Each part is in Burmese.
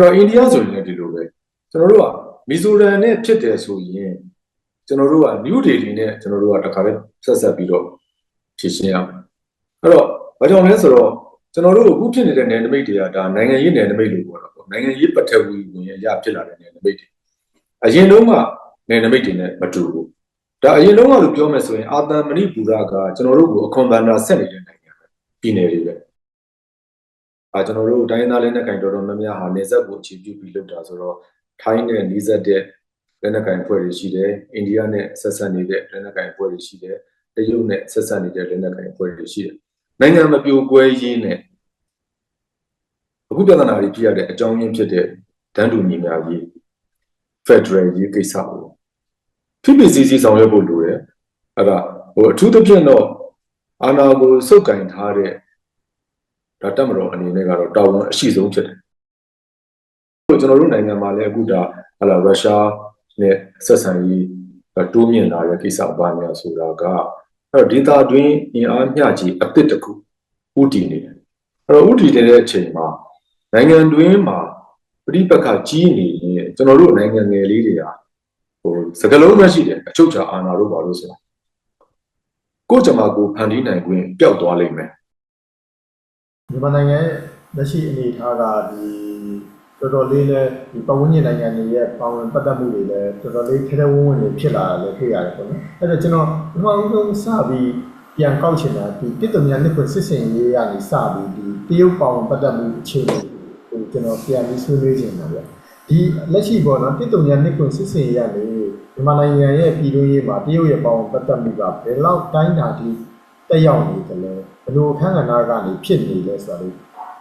အဲ့တော့အိန္ဒိယဆိုရင်လည်းဒီလိုပဲကျွန်တော်တို့ကမီဇိုရမ်နဲ့ဖြစ်တယ်ဆိုရင်ကျွန်တော်တို့က New Delhi နဲ့ကျွန်တော်တို့ကတခါပဲဆက်ဆက်ပြီးတော့ဖြည့်ရှင်းရမယ်အဲ့တော့ဘာကြောင့်လဲဆိုတော့ကျွန်တော်တို့အခုဖြစ်နေတဲ့နယ်နိမိတ်တွေကဒါနိုင်ငံရေးနယ်နိမိတ်လို့ပြောတာပေါ့နိုင်ငံရေးပထဝီဝင်ရဖြစ်လာတဲ့နယ်နိမိတ်တွေအရင်တုန်းကနယ်နိမိတ်တွေနဲ့မတူဘူးဒါအရင်တုန်းကလို့ပြောမယ်ဆိုရင်အာသံမဏိပူရကကျွန်တော်တို့ကိုအခွန်ဘန္တာဆက်နေတဲ့နိုင်ငံပဲပြည်နယ်တွေပဲ အာကျွန်တော်တို့တိုင်းသားလက်နက်ကိုင်တော်တော်များများဟာနေဆက်ကိုအခြေပြုပြီးလုပ်တာဆိုတော့ထိုင်းနဲ့နီးစပ်တဲ့လက်နက်ကိုင်ဖွဲ့တွေရှိတယ်အိန္ဒိယနဲ့ဆက်ဆက်နေတဲ့လက်နက်ကိုင်ဖွဲ့တွေရှိတယ်တရုတ်နဲ့ဆက်ဆက်နေတဲ့လက်နက်ကိုင်ဖွဲ့တွေရှိတယ်နိုင်ငံမပြိုကွဲရေးနဲ့အခုပြဿနာတွေဖြစ်ရတဲ့အကြောင်းရင်းဖြစ်တဲ့ဒန်းတူညီမျှရေး Federal ရေးကိစ္စကိုဖိဖိစီစီဆောင်ရွက်ဖို့လိုတယ်အဲ့ဒါဟိုအထူးသဖြင့်တော့အာဏာကိုစုပ်ကင်ထားတဲ့ ဒါတက်မတော်အနေနဲ့ကတော့တာဝန်အရှိဆုံးဖြစ်တယ်ကျွန်တော်တို့နိုင်ငံမှာလည်းအခုဒါဟလာရုရှားနဲ့ဆက်ဆံရေးတိုးမြင့်လာတဲ့ကိစ္စပါများဆိုတာကအဲ့တော့ဒေတာတွင်းအင်အားမျှကြီးအသစ်တစ်ခုဥတည်နေတယ်အဲ့တော့ဥတည်နေတဲ့အချိန်မှာနိုင်ငံတွင်းမှာပြိပက္ခကြီးနေရင်ကျွန်တော်တို့နိုင်ငံငယ်လေးတွေဟာဟိုစကလုံးမရှိတယ်အချုပ်ချာအာဏာတို့ပါလို့ဆိုတာကိုယ်ကြမှာကိုဖန်တီးနိုင်ခွင့်ပျောက်သွားလိမ့်မယ် မြန်မာနိုင်ငံရဲ့လက်ရှိအနေအထားကဒီတော်တော်လေးလည်းဒီပတ်ဝန်းကျင်နိုင်ငံတွေရဲ့ပါဝင်ပတ်သက်မှုတွေလည်းတော်တော်လေးထဲထဲဝန်းဝန်းတွေဖြစ်လာတယ်တွေ့ရတယ်ပေါ့နော်အဲ့တော့ကျွန်တော်ပထမဦးဆုံးစပြီးပြန်ကောက်ချင်တာဒီတစ်တုံညာနှစ်ခွစစ်စင်ရေးကနေစပြီးဒီတရုတ်ပါဝင်ပတ်သက်မှုအခြေအနေဟိုကျွန်တော်ပြန်ပြီးဆွေးနွေးချင်တာဗျဒီလက်ရှိပေါ့နော်တစ်တုံညာနှစ်ခွစစ်စင်ရေးကနေမြန်မာနိုင်ငံရဲ့ပြည်တွင်းရေးမှာတရုတ်ရဲ့ပါဝင်ပတ်သက်မှုကဘယ်လောက်တိုင်းတာဒီတက်ရောက်နေတယ်လဲဘ ယ်လိုအခန်းကဏ္ဍကနေဖြစ်နေလဲဆိုတာလေး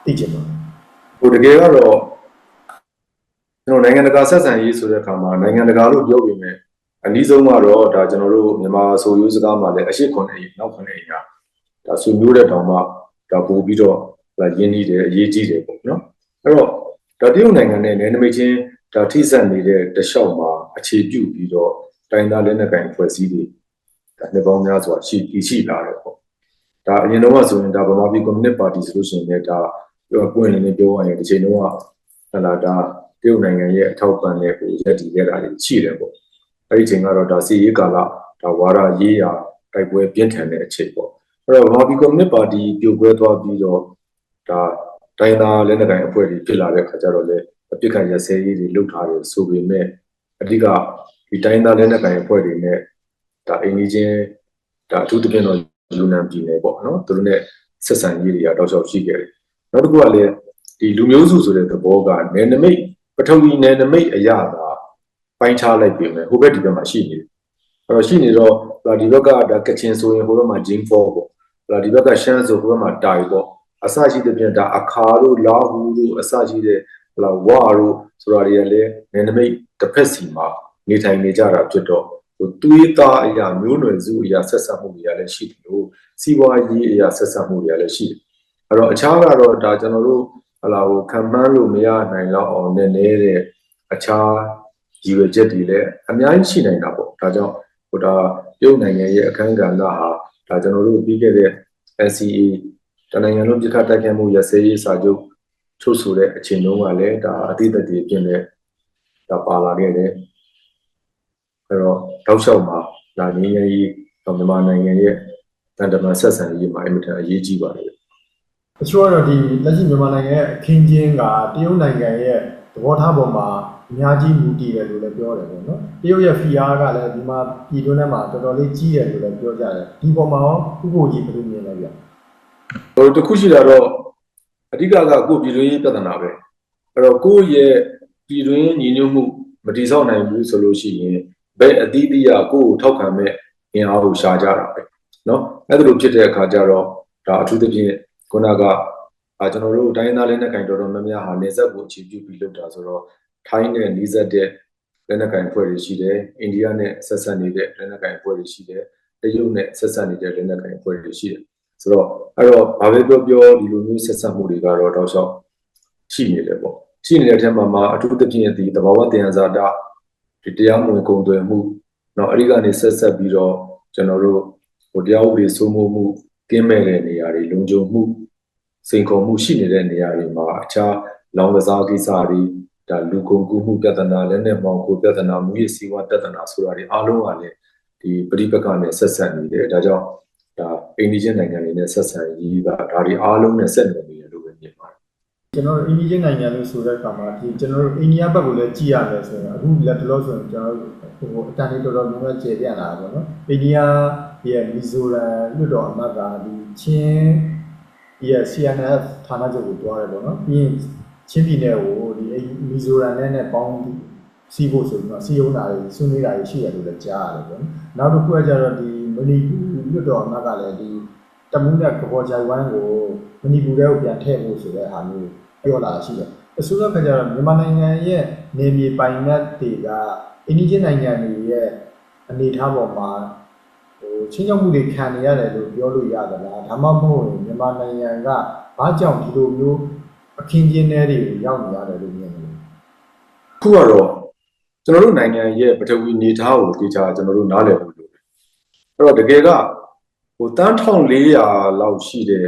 သိချင်ပါတယ်ဟိုတကယ်ကတော့ကျွန်တော်နိုင်ငံတကာဆက်ဆံရေးဆိုတဲ့အခါမှာနိုင်ငံတကာလို့ပြောပြီးမြဲအနည်းဆုံးကတော့ဒါကျွန်တော်တို့မြန်မာဆိုရိုးစကားမှာလည်းအရှိခွန်အိမ်နောက်ခွန်အိမ်ကဒါဆွေမျိုးတဲ့တောင်မှဒါပို့ပြီးတော့ဒါရင်းနှီးတယ်အရေးကြီးတယ်ပေါ့နော်အဲ့တော့ဒါတရုတ်နိုင်ငံနဲ့နယ်နိမိတ်ချင်းဒါထိစပ်နေတဲ့တလျှောက်မှာအခြေပြုပြီးတော့တိုင်းသားလက်နက်ကိုင်ဖွဲ့စည်းတွေဒါနှစ်ပေါင်းများစွာရှိတည်ရှိလာတယ်ပေါ့ ဒါအရင်တော့ဆိုရင်ဒါဗမာပြည်ကွန်မြူနစ်ပါတီဆိုလို့ရှိရင်လည်းဒါပြောပွင့်နေပြောရရင်ဒီချိန်တော့ဟလာဒါတရုတ်နိုင်ငံရဲ့အထောက်ပံ့နဲ့ကိုရက်တည်ခဲ့တာတွေရှိတယ်ပေါ့အဲ့ဒီချိန်ကတော့ဒါစီရေးကာလဒါဝါရရေးရာတိုက်ပွဲပြင်းထန်တဲ့အချိန်ပေါ့အဲ့တော့ဗမာပြည်ကွန်မြူနစ်ပါတီပြိုကွဲသွားပြီးတော့ဒါတိုင်းသားလက်နက်ကိုင်အဖွဲ့တွေဖြစ်လာတဲ့အခါကျတော့လေအပြစ်ခံရစဲရေးတွေလုပ်ထားတယ်ဆိုပေမဲ့အဓိကဒီတိုင်းသားလက်နက်ကိုင်အဖွဲ့တွေနဲ့ဒါအိမ်ကြီးချင်းဒါအထူးသဖြင့်တော့ လူနံပြည်နယ်ပေါ့နော်သူတို့နဲ့ဆက်ဆံရေးတွေကတောက်လျှောက်ရှိခဲ့တယ်နောက်တစ်ခုကလည်းဒီလူမျိုးစုဆိုတဲ့သဘောကနယ်နိမိတ်ပထဝီနယ်နိမိတ်အရာကပိုင်းခြားလိုက်ပြင်မယ်ဟိုဘက်ဒီဘက်မှာရှိနေတယ်အဲ့တော့ရှိနေတော့ဒါဒီဘက်ကဒါကချင်ဆိုရင်ဟိုဘက်မှာဂျင်းဖောပေါ့ဒါဒီဘက်ကရှမ်းဆိုဟိုဘက်မှာတိုင်ပေါ့အစရှိတဲ့ပြင်ဒါအခါတို့လာဟူတို့အစရှိတဲ့ဟလာဝါတို့ဆိုတာတွေကလည်းနယ်နိမိတ်တစ်ဖက်စီမှာနေထိုင်နေကြတာဖြစ်တော့ ဟိုသွေးသားအရာမျိုးနွယ်စုအရာဆက်ဆက်မှုတွေကလည်းရှိတယ်လို့စီးပွားရေးအရာဆက်ဆက်မှုတွေကလည်းရှိတယ်အဲ့တော့အခြားကတော့ဒါကျွန်တော်တို့ဟလာဟိုခံမှန်းလို့မရနိုင်တော့အောင်နည်းနည်းတဲ့အခြားရည်ရွယ်ချက်တွေလည်းအများကြီးရှိနိုင်တာပေါ့ဒါကြောင့်ဟိုဒါပြုတ်နိုင်ငံရဲ့အခန်းကဏ္ဍဟာဒါကျွန်တော်တို့ပြီးခဲ့တဲ့ NCA တနိုင်ငံလုံးပြစ်ခတ်တိုက်ခိုက်မှုရစဲရေးစာချုပ်ချုပ်ဆိုတဲ့အချိန်တုန်းကလည်းဒါအတိတ်တည်းပြင်တဲ့ဒါပါလာခဲ့တယ် အဲ့တော့တောက်လျှောက်မှာဒါငင်းရေးတော့မြန်မာနိုင်ငံရဲ့တန်တမာဆက်ဆံရေးမှာအင်မတန်အရေးကြီးပါတယ်တချို့ကတော့ဒီလက်ရှိမြန်မာနိုင်ငံရဲ့အခင်းကျင်းကတရုတ်နိုင်ငံရဲ့သဘောထားပေါ်မှာအများကြီးမူတည်တယ်လို့လည်းပြောတယ်ပေါ့နော်တရုတ်ရဲ့ဖီအားကလည်းဒီမှာပြည်တွင်းထဲမှာတော်တော်လေးကြီးတယ်လို့လည်းပြောကြတယ်ဒီပေါ်မှာရောဥပ္ပိုလ်ကြီးဘယ်လိုမြင်လဲဗျဟိုတစ်ခုရှိတာတော့အဓိကကကိုယ်ပြည်တွင်းရေးပြဿနာပဲအဲ့တော့ကိုယ့်ရဲ့ပြည်တွင်းညီညွတ်မှုမတည်ဆောက်နိုင်ဘူးဆိုလို့ရှိရင် ဘယ်အသီးသီးကကိုယ့်ကိုထောက်ခံမဲ့အင်အားကိုရှာကြတာပဲเนาะအဲ့ဒါလိုဖြစ်တဲ့အခါကျတော့ဒါအထူးသဖြင့်ခုနကအာကျွန်တော်တို့တိုင်းသားလက်နက်ကင်တော်တော်များများဟာနေဆက်ကိုအခြေပြုပြီးလုပ်တာဆိုတော့ထိုင်းနဲ့နီးစပ်တဲ့လက်နက်ကင်ဖွဲ့တွေရှိတယ်အိန္ဒိယနဲ့ဆက်ဆက်နေတဲ့လက်နက်ကင်ဖွဲ့တွေရှိတယ်တရုတ်နဲ့ဆက်ဆက်နေတဲ့လက်နက်ကင်ဖွဲ့တွေရှိတယ်ဆိုတော့အဲ့တော့ဘာပဲပြောပြောဒီလိုမျိုးဆက်ဆက်မှုတွေကတော့တောက်လျှောက်ရှိနေတယ်ပေါ့ရှိနေတဲ့အထက်မှာမှာအထူးသဖြင့်ဒီတဘာဝတရားဇာတာ ဒီတရားမဝင်ကုန်သွယ်မှုเนาะအဲ့ဒီကနေဆက်ဆက်ပြီးတော့ကျွန်တော်တို့ဟိုတရားဥပဒေစိုးမိုးမှုကင်းမဲ့တဲ့နေရာတွေလုံခြုံမှုစိန်ခေါ်မှုရှိနေတဲ့နေရာတွေမှာအခြားလောင်ကစားကိစ္စတွေ ဒါလူကုန်ကူမှုပြဿနာလည်းနဲ့မောင်ကိုပြဿနာမူရစီဝါပြဿနာဆိုတာတွေအားလုံးကလည်းဒီပရိပက္ခနဲ့ဆက်ဆက်နေတယ်ဒါကြောင့်ဒါအိန္ဒိယနိုင်ငံတွေနဲ့ဆက်ဆံရေးကဒါတွေအားလုံးနဲ့ဆက်နွယ် ကျွန်တော်တို့အိန္ဒိယနိုင်ငံလို့ဆိုတဲ့အခါမှာဒီကျွန်တော်တို့အိန္ဒိယဘက်ကိုလည်းကြည့်ရမယ်ဆိုရင်အခုလက်တလောဆိုရင်ကျွန်တော်တို့ဟိုအတန်လေးတော်တော်များများကျေပြန့်လာတာပေါ့နော်အိန္ဒိယရဲ့မီဇိုရမ်လွှတ်တော်အမတ်ကဒီချင်းရဲ့ CNF ဌာနချုပ်ကိုတွားတယ်ပေါ့နော်ပြီးရင်ချင်းပြည်နယ်ကိုဒီမီဇိုရမ်နဲ့နဲ့ပေါင်းစီးဖို့ဆိုပြီးတော့စီယုံတာတွေဆွေးနွေးတာတွေရှိတယ်လို့လည်းကြားရတယ်ပေါ့နော်နောက်တစ်ခုကကျတော့ဒီမဏိပူလွှတ်တော်အမတ်ကလည်းဒီ တမူးနဲ့ကဘော်ဂျိုင်ဝမ်ကိုမဏိပူထဲကိုပြန်ထည့်ဖို့ဆိုတဲ့ဟာမျိုးပြောလာရှိတယ်အစိုးရကကြတော့မြန်မာနိုင်ငံရဲ့နေမြေပိုင်နက်တွေကအိန္ဒိယနိုင်ငံတွေရဲ့အနေအထားပေါ်မှာဟိုချင်းချောက်မှုတွေခံနေရတယ်လို့ပြောလို့ရသလားဒါမှမဟုတ်ရင်မြန်မာနိုင်ငံကဘာကြောင့်ဒီလိုမျိုးအခင်းကျင်းတဲ့တွေကိုရောက်နေရတယ်လို့မြင်တယ်ခုကတော့ကျွန်တော်တို့နိုင်ငံရဲ့ပထဝီနေသားကိုဒီချာကျွန်တော်တို့နားလည်ဖို့လိုတယ်အဲ့တော့တကယ်က ဟိုတန်း1400လောက်ရှိတဲ့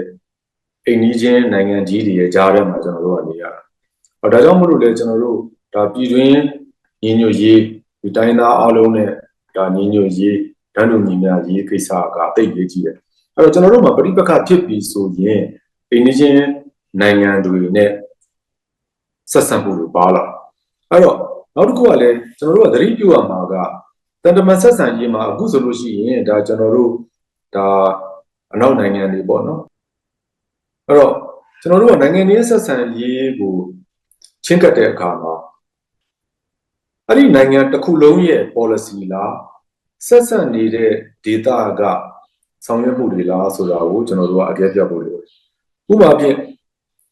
အိန္ဒိချင်းနိုင်ငံကြီးတွေရဲ့ကြားထဲမှာကျွန်တော်တို့ကနေရတာဟောဒါကြောင့်မလို့လေကျွန်တော်တို့ဒါပြည်တွင်းညီညွတ်ရေးဒီတိုင်းသားအားလုံးနဲ့ဒါညီညွတ်ရေးတန်းတူညီမျှရေးကိစ္စကအသိရေးကြီးတယ်အဲ့တော့ကျွန်တော်တို့မှာပဋိပက္ခဖြစ်ပြီးဆိုရင်အိန္ဒိချင်းနိုင်ငံတွေနဲ့ဆက်ဆံဖို့လိုပါလာအဲ့တော့နောက်တစ်ခုကလည်းကျွန်တော်တို့ကသတိပြုရမှာကတန်တမန်ဆက်ဆံရေးမှာအခုဆိုလို့ရှိရင်ဒါကျွန်တော်တို့ ဒါအနောက်နိုင်ငံတွေပေါ့နော်အဲ့တော့ကျွန်တော်တို့ကနိုင်ငံရေးဆက်ဆံရေးကိုချင်းကပ်တဲ့အခါမှာအဲ့ဒီနိုင်ငံတစ်ခုလုံးရဲ့ policy လားဆက်ဆံနေတဲ့ data ကဆောင်ရွက်မှုတွေလားဆိုတာကိုကျွန်တော်တို့ကအကဲဖြတ်ဖို့လိုတယ်ဥပမာဖြင့်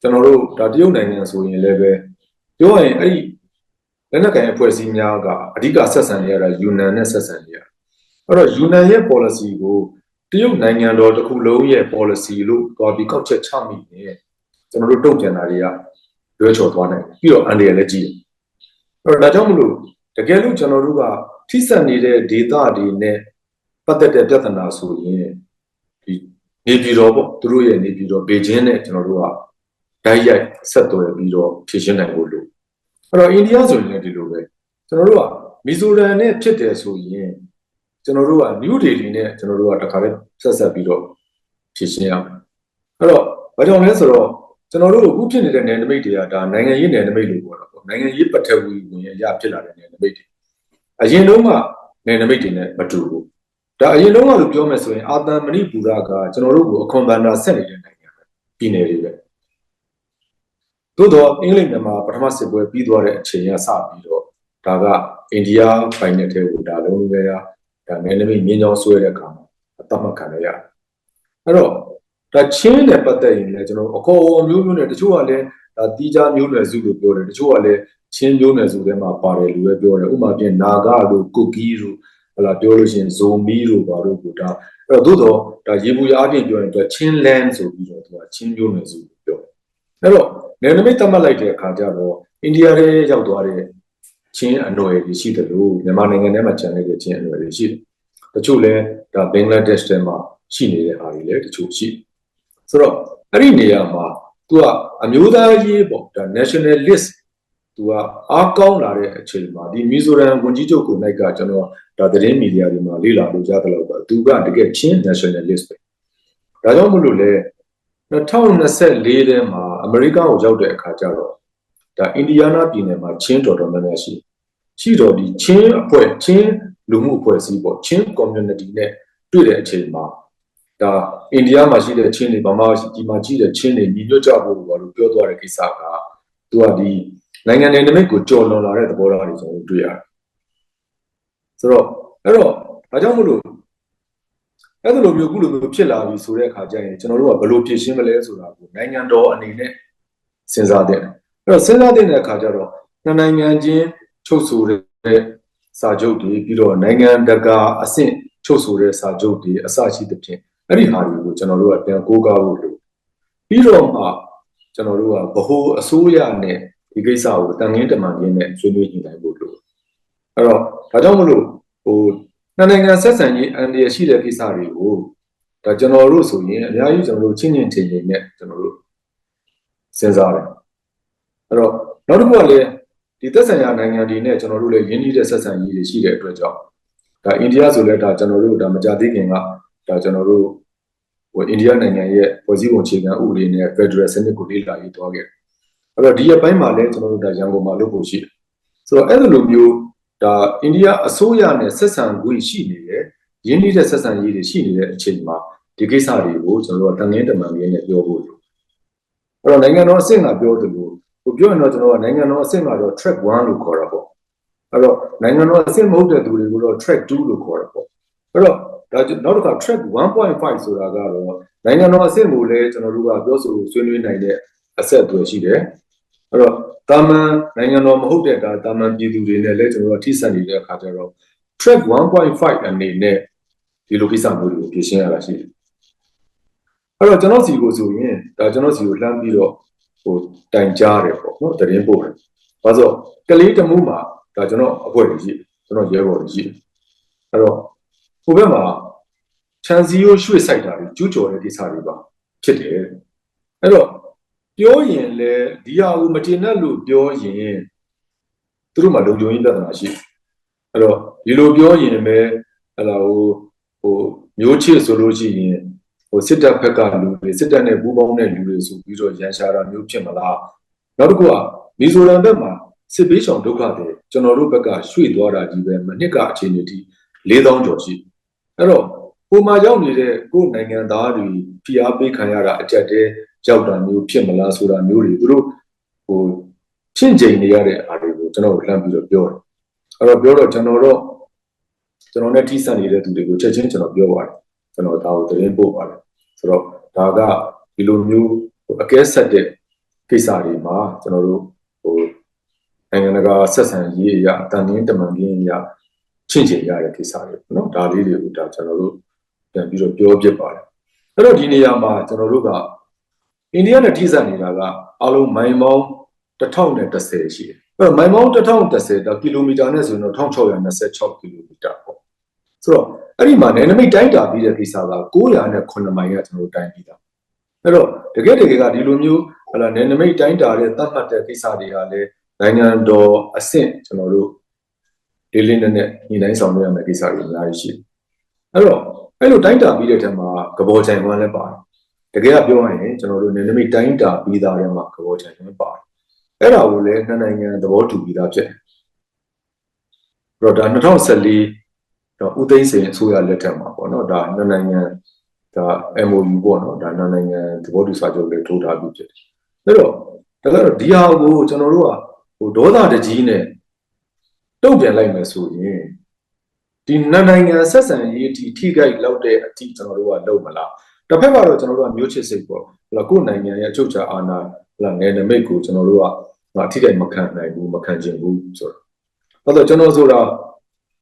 ကျွန်တော်တို့ဒါတရုတ်နိုင်ငံဆိုရင်လည်းပဲပြောရရင်အဲ့ဒီလက်နက်ကင်အဖွဲ့အစည်းများကအဓိကဆက်ဆံနေရတာယူနန်နဲ့ဆက်ဆံနေရအဲ့တော့ယူနန်ရဲ့ policy ကို တရုတ်နိုင်ငံတော်တစ်ခုလုံးရဲ့ policy လို့သွားပြီးကောက်ချက်ချမိနေကျွန်တော်တို့တုံ့ပြန်တာတွေကလွဲချော်သွားနိုင်တယ်ပြီးတော့အန်ဒီရလည်းကြီးတယ်အဲ့တော့ဒါကြောင့်မလို့တကယ်လို့ကျွန်တော်တို့ကထိစပ်နေတဲ့ data တွေနဲ့ပတ်သက်တဲ့ပြဿနာဆိုရင်ဒီနေပြည်တော်ပေါ့သူတို့ရဲ့နေပြည်တော်ဘေကျင်းနဲ့ကျွန်တော်တို့ကဓာတ်ရိုက်ဆက်သွယ်ပြီးတော့ဖြည့်ရှင်းနိုင်ဖို့လို့အဲ့တော့အိန္ဒိယဆိုရင်လည်းဒီလိုပဲကျွန်တော်တို့ကမီဇိုရမ်နဲ့ဖြစ်တယ်ဆိုရင် ကျွန်တော်တို့ကနယူးဒေလီနဲ့ကျွန်တော်တို့ကတခါတည်းဆက်ဆက်ပြီးတော့ဖြည့်ရှင်းရမယ်အဲ့တော့ဘာကြောင့်လဲဆိုတော့ကျွန်တော်တို့အခုဖြစ်နေတဲ့နယ်နိမိတ်တွေကဒါနိုင်ငံရေးနယ်နိမိတ်လို့ပြောတာပေါ့နိုင်ငံရေးပထဝီဝင်ရဖြစ်လာတဲ့နယ်နိမိတ်တွေအရင်တုန်းကနယ်နိမိတ်တွေနဲ့မတူဘူးဒါအရင်တုန်းကလို့ပြောမယ်ဆိုရင်အာသံမဏိပူရကကျွန်တော်တို့ကိုအခွန်ဘန္တာဆက်နေတဲ့နိုင်ငံပဲပြည်နယ်တွေပဲသို့တော့အင်္ဂလိပ်မြန်မာပထမစစ်ပွဲပြီးသွားတဲ့အချိန်ကစပြီးတော့ဒါကအိန္ဒိယပိုင်နယ်ထဲကိုဒါလုံးလုံးပဲက ဒါနယ်နိမိတ်မြင်းချောင်းဆွဲတဲ့အခါမှာအတတ်မှတ်ခံရရတယ်။အဲ့တော့ဒါချင်းနဲ့ပတ်သက်ရင်လည်းကျွန်တော်အခေါ်အဝေါ်မျိုးမျိုးနဲ့တချို့ကလည်းဒါတီးခြားမျိုးနွယ်စုလို့ပြောတယ်တချို့ကလည်းချင်းမျိုးနွယ်စုထဲမှာပါတယ်လို့ပဲပြောတယ်ဥပမာပြင်နာဂလို့ကုကီလို့ဟလာပြောလို့ရှိရင်ဇိုမီလို့ပါလို့ကိုဒါအဲ့တော့သို့တော့ဒါရေဘူးရအပြင်ပြောရင်သူကချင်းလန်ဆိုပြီးတော့သူကချင်းမျိုးနွယ်စုလို့ပြောတယ်အဲ့တော့နယ်နိမိတ်သတ်မှတ်လိုက်တဲ့အခါကျတော့အိန္ဒိယထဲရောက်သွားတဲ့ ချင်းအနွယ်တွေရှိတယ်လို့မြန်မာနိုင်ငံထဲမှာကျန်နေတဲ့ချင်းအနွယ်တွေရှိတယ်။တချို့လည်းဒါဘင်္ဂလားဒေ့ရှ်ထဲမှာရှိနေတဲ့ဟာတွေလည်းတချို့ရှိ။ဆိုတော့အဲ့ဒီနေရာမှာ तू ကအမျိုးသားရေးပေါ့ဒါ nationalist तू ကအားကောင်းလာတဲ့အချိန်မှာဒီမီဇိုရမ်ဝန်ကြီးချုပ်ကိုနိုင်ကကျွန်တော်ဒါသတင်းမီဒီယာတွေမှာလေ့လာလို့ကြားတယ်လို့ပေါ့ तू ကတကယ်ချင်း nationalist ပဲ။ဒါကြောင့်မလို့လေ2024ထဲမှာအမေရိကကိုရောက်တဲ့အခါကျတော့ ဒါအင်ဒီယားနာပြည်နယ်မှာချင်းတော်တော်များများရှိရှိတော့ဒီချင်းအဖွဲ့ချင်းလူမှုအဖွဲ့အစည်းပေါ့ချင်း community နဲ့တွေ့တဲ့အချိန်မှာဒါအိန္ဒိယမှာရှိတဲ့ချင်းတွေဗမာဒီမှာရှိတဲ့ချင်းတွေညီညွတ်ကြဖို့ဘာလို့ပြောသွားတဲ့ကိစ္စကသူကဒီနိုင်ငံနယ်နိမိတ်ကိုကြော်လွန်လာတဲ့သဘောထားတွေကျွန်တော်တွေ့ရတယ်ဆိုတော့အဲ့တော့ဒါကြောင့်မလို့အဲ့လိုမျိုးအခုလိုမျိုးဖြစ်လာပြီဆိုတဲ့အခါကျရင်ကျွန်တော်တို့ကဘယ်လိုဖြေရှင်းမလဲဆိုတာကိုနိုင်ငံတော်အနေနဲ့စဉ်းစားတဲ့ အဲ့တော့စဉ်းစားတဲ့အခါကျတော့နှစ်နိုင်ငံချင်းချုပ်ဆိုတဲ့စာချုပ်တွေပြီးတော့နိုင်ငံတကာအဆင့်ချုပ်ဆိုတဲ့စာချုပ်တွေအစရှိသဖြင့်အဲ့ဒီဟာတွေကိုကျွန်တော်တို့ကပြန်ကိုးကားဖို့လိုပြီးတော့မှကျွန်တော်တို့ကဗဟိုအစိုးရနဲ့ဒီကိစ္စကိုတန်ငင်းတမန်ရင်းနဲ့ဆွေးနွေးညှိနှိုင်းဖို့လိုအဲ့တော့ဒါကြောင့်မလို့ဟိုနှစ်နိုင်ငံဆက်ဆံရေးအန်ဒီရရှိတဲ့ကိစ္စတွေကိုဒါကျွန်တော်တို့ဆိုရင်အများကြီးကျွန်တော်တို့ချင်းချင်းထင်ထင်နဲ့ကျွန်တော်တို့စဉ်းစားတယ် အဲ့တော့နောက်တစ်ခုကလည်းဒီသက်ဆိုင်ရာနိုင်ငံတွေနဲ့ကျွန်တော်တို့လည်းရင်းနှီးတဲ့ဆက်ဆံရေးတွေရှိတဲ့အတွက်ကြောင့်ဒါအိန္ဒိယဆိုလည်းဒါကျွန်တော်တို့ဒါမကြသေးခင်ကဒါကျွန်တော်တို့ဟိုအိန္ဒိယနိုင်ငံရဲ့ဖွဲ့စည်းပုံအခြေခံဥပဒေနဲ့ Federal စနစ်ကိုလေ့လာရေးသွားခဲ့တယ်အဲ့တော့ဒီအပိုင်းမှာလည်းကျွန်တော်တို့ဒါရန်ကုန်မှာလုပ်ဖို့ရှိတယ်ဆိုတော့အဲ့လိုမျိုးဒါအိန္ဒိယအစိုးရနဲ့ဆက်ဆံခွင့်ရှိနေတယ်ရင်းနှီးတဲ့ဆက်ဆံရေးတွေရှိနေတဲ့အချိန်မှာဒီကိစ္စတွေကိုကျွန်တော်တို့ကတန်ငင်းတမန်ကြီးနဲ့ပြောဖို့လိုအဲ့တော့နိုင်ငံတော်အဆင့်ကပြောသလို ဟိုပြောရင်တော့ကျွန်တော်ကနိုင်ငံတော်အဆင့်ကတော့ track 1လို့ခေါ်တာပေါ့အဲ့တော့နိုင်ငံတော်အဆင့်မဟုတ်တဲ့သူတွေကိုတော့ track 2လို့ခေါ်တာပေါ့အဲ့တော့ဒါနောက်တစ်ခါ track 1.5ဆိုတာကတော့နိုင်ငံတော်အဆင့်ကိုလည်းကျွန်တော်တို့ကပြောဆိုဆွေးနွေးနိုင်တဲ့အဆက်အသွယ်ရှိတယ်အဲ့တော့တာမန်နိုင်ငံတော်မဟုတ်တဲ့ဒါတာမန်ပြည်သူတွေနဲ့လည်းကျွန်တော်တို့ထိစပ်နေတဲ့အခါကျတော့ track 1.5အနေနဲ့ဒီလိုကိစ္စမျိုးတွေကိုပြင်ဆင်ရတာရှိတယ်အဲ့တော့ကျွန်တော်စီကိုဆိုရင်ဒါကျွန်တော်စီကိုလှမ်းပြီးတော့ ဟိုတိုင်ကြားတယ်ပေါ့နော်တရင်ပို့တယ်။ဘာလို့ကလေးတမှုမှာဒါကျွန်တော်အဖွဲ့ကြီးရှိတယ်ကျွန်တော်ရဲဘော်ကြီးရှိတယ်။အဲ့တော့ဟိုဘက်မှာချန်စီယိုရွှေ့ဆိုင်တာတွေကျူးကျော်တဲ့ကိစ္စတွေပါဖြစ်တယ်။အဲ့တော့ပြောရင်လေဒီဟာကိုမတင်တဲ့လို့ပြောရင်သူတို့မှာလုံခြုံရေးပြဿနာရှိတယ်။အဲ့တော့ဒီလိုပြောရင်ပဲဟလာဟိုဟိုမျိုးချစ်ဆိုလို့ရှိရင် ဟိုစစ်တပ်ဘက်ကလူတွေစစ်တပ်နဲ့ပူးပေါင်းတဲ့လူတွေဆိုပြီးတော့ရန်ရှာတာမျိုးဖြစ်မလားနောက်တစ်ခုကမီဇိုရမ်ဘက်မှာစစ်ပေးဆောင်ဒုက္ခတွေကျွန်တော်တို့ဘက်ကရွှေ့သွားတာကြီးပဲမနှစ်ကအခြေအနေထိ4000ကျော်ရှိအဲ့တော့ပုံမှာရောက်နေတဲ့ကိုယ်နိုင်ငံသားတွေဖိအားပေးခံရတာအကြက်တဲရောက်တာမျိုးဖြစ်မလားဆိုတာမျိုးတွေသူတို့ဟိုချင့်ချိန်နေရတဲ့အားတွေကိုကျွန်တော်လှမ်းပြီးတော့ပြောတယ်အဲ့တော့ပြောတော့ကျွန်တော်တော့ကျွန်တော်နဲ့ထိစပ်နေတဲ့သူတွေကိုချက်ချင်းကျွန်တော်ပြောပါတယ် ကျွန်တော်ဒါကိုသတင်းပို့ပါတယ်ဆိုတော့ဒါကဒီလိုမျိုးအကဲဆက်တဲ့ကိစ္စတွေမှာကျွန်တော်တို့ဟိုနိုင်ငံတကာဆက်ဆံရေးအရာအတန်တင်းတမန်ကြီးအရာချင့်ချင်ရတဲ့ကိစ္စတွေပေါ့နော်ဒါလေးတွေကိုဒါကျွန်တော်တို့ပြန်ပြီးတော့ပြောပြပါတယ်အဲ့တော့ဒီနေရာမှာကျွန်တော်တို့ကအိန္ဒိယနဲ့ထိစပ်နေတာကအလုံးမိုင်ပေါင်း1030ရှိတယ်အဲ့တော့မိုင်ပေါင်း1030ဒါကီလိုမီတာနဲ့ဆိုရင်တော့1626ကီလိုမီတာပေါ့ ဆိုတော့အဲ့ဒီမှာနယ်နိမိတ်တိုင်းတာပြီးတဲ့ကိစ္စက909မိုင်ကကျွန်တော်တို့တိုင်းပြီးတာအဲ့တော့တကယ်တကယ်ကဒီလိုမျိုးဟလာနယ်နိမိတ်တိုင်းတာတဲ့သတ်မှတ်တဲ့ကိစ္စတွေကလည်းနိုင်ငံတော်အဆင့်ကျွန်တော်တို့ဒီလေးနဲ့ညီတိုင်းဆောင်ရွက်ရမယ့်ကိစ္စတွေအများကြီးရှိတယ်အဲ့တော့အဲ့လိုတိုင်းတာပြီးတဲ့ထက်မှာကဘောချိုင်ဝမ်းလည်းပါတယ်တကယ်ကပြောရရင်ကျွန်တော်တို့နယ်နိမိတ်တိုင်းတာပြီးသားတဲ့မှာကဘောချိုင်ဝမ်းပါတယ်အဲ့ဒါကိုလည်းနှစ်နိုင်ငံသဘောတူပြီးသားဖြစ်တယ်အဲ့တော့ဒါ2014 တော့ဦးသိန်းစိန်အစိုးရလက်ထက်မှာပေါ့နော်ဒါနှစ်နိုင်ငံဒါ MOU ပေါ့နော်ဒါနှစ်နိုင်ငံသဘောတူစာချုပ်လေးထိုးထားပြီးဖြစ်တယ်အဲ့တော့ဒါကတော့ဒီဟာကိုကျွန်တော်တို့ကဟိုဒေါသတကြီးနဲ့တုံ့ပြန်လိုက်မယ်ဆိုရင်ဒီနှစ်နိုင်ငံဆက်ဆံရေးအထိထိခိုက်လောက်တဲ့အထိကျွန်တော်တို့ကလုပ်မလားတစ်ဖက်ကတော့ကျွန်တော်တို့ကမျိုးချစ်စိတ်ပေါ့ဟလာကိုယ်နိုင်ငံရဲ့အချုပ်ချာအာဏာဟလာငယ်နမိတ်ကိုကျွန်တော်တို့ကထိခိုက်မခံနိုင်ဘူးမခံချင်ဘူးဆိုတော့အဲ့တော့ကျွန်တော်ဆိုတာ